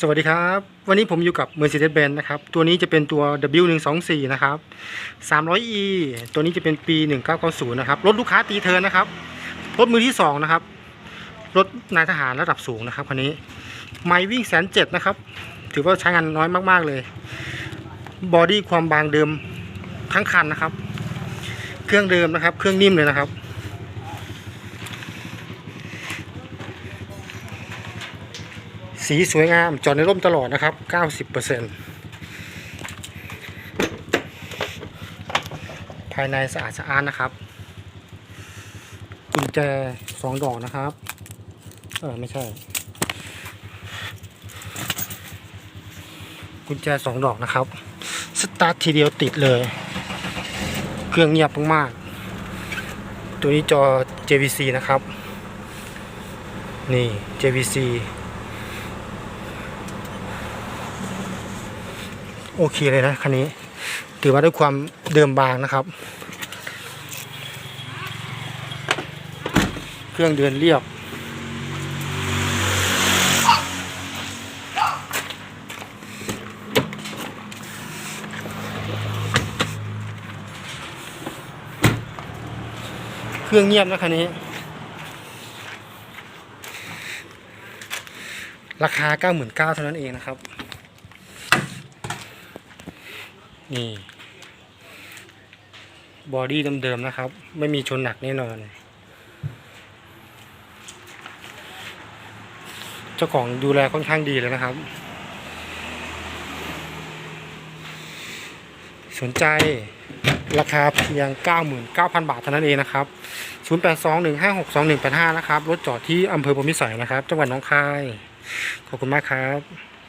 สวัสดีครับ วันนี้ผมอยู่กับ Mercedes-Benz นะครับ ตัวนี้จะเป็นตัว W124 นะครับ 300e ตัวนี้จะเป็นปี 1990 นะครับ รถลูกค้าตีเทิร์นนะครับ รถมือที่ 2 นะครับ รถนายทหารระดับสูงนะครับคันนี้ ไม่วิ่งแสนเจ็ดนะครับ ถือว่าใช้งานน้อยมากๆเลย บอดี้ความบางเดิมทั้งคันนะครับ เครื่องเดิมนะครับ เครื่องนิ่มเลยนะครับ สีสวยงาม จอดในร่มตลอดนะครับ 90%ภายในสะอาดสะอ้านนะครับกุญแจสองดอกนะครับ เออไม่ใช่ กุญแจสองดอกนะครับ สตาร์ททีเดียวติดเลย เครื่องเงียบมากๆ ตัวนี้จอ JVC นะครับ นี่ JVC โอเคเลยนะคันนี้ ถือว่าด้วยความเดิมบางนะครับ เครื่องเดินเรียบ เครื่องเงียบนะคันนี้ ราคา 99,000เท่านั้นเองนะครับ นี่บอดี้เดิมๆนะครับ ไม่มีชนหนักแน่นอน เจ้าของดูแลค่อนข้างดีเลยนะครับ สนใจราคาเพียง 99,000 บาทเท่านั้นเองนะครับ 0821562185 นะครับ รถจอดที่อำเภอพรมิสัยนะครับ จังหวัดหนองคาย ขอบคุณมากครับ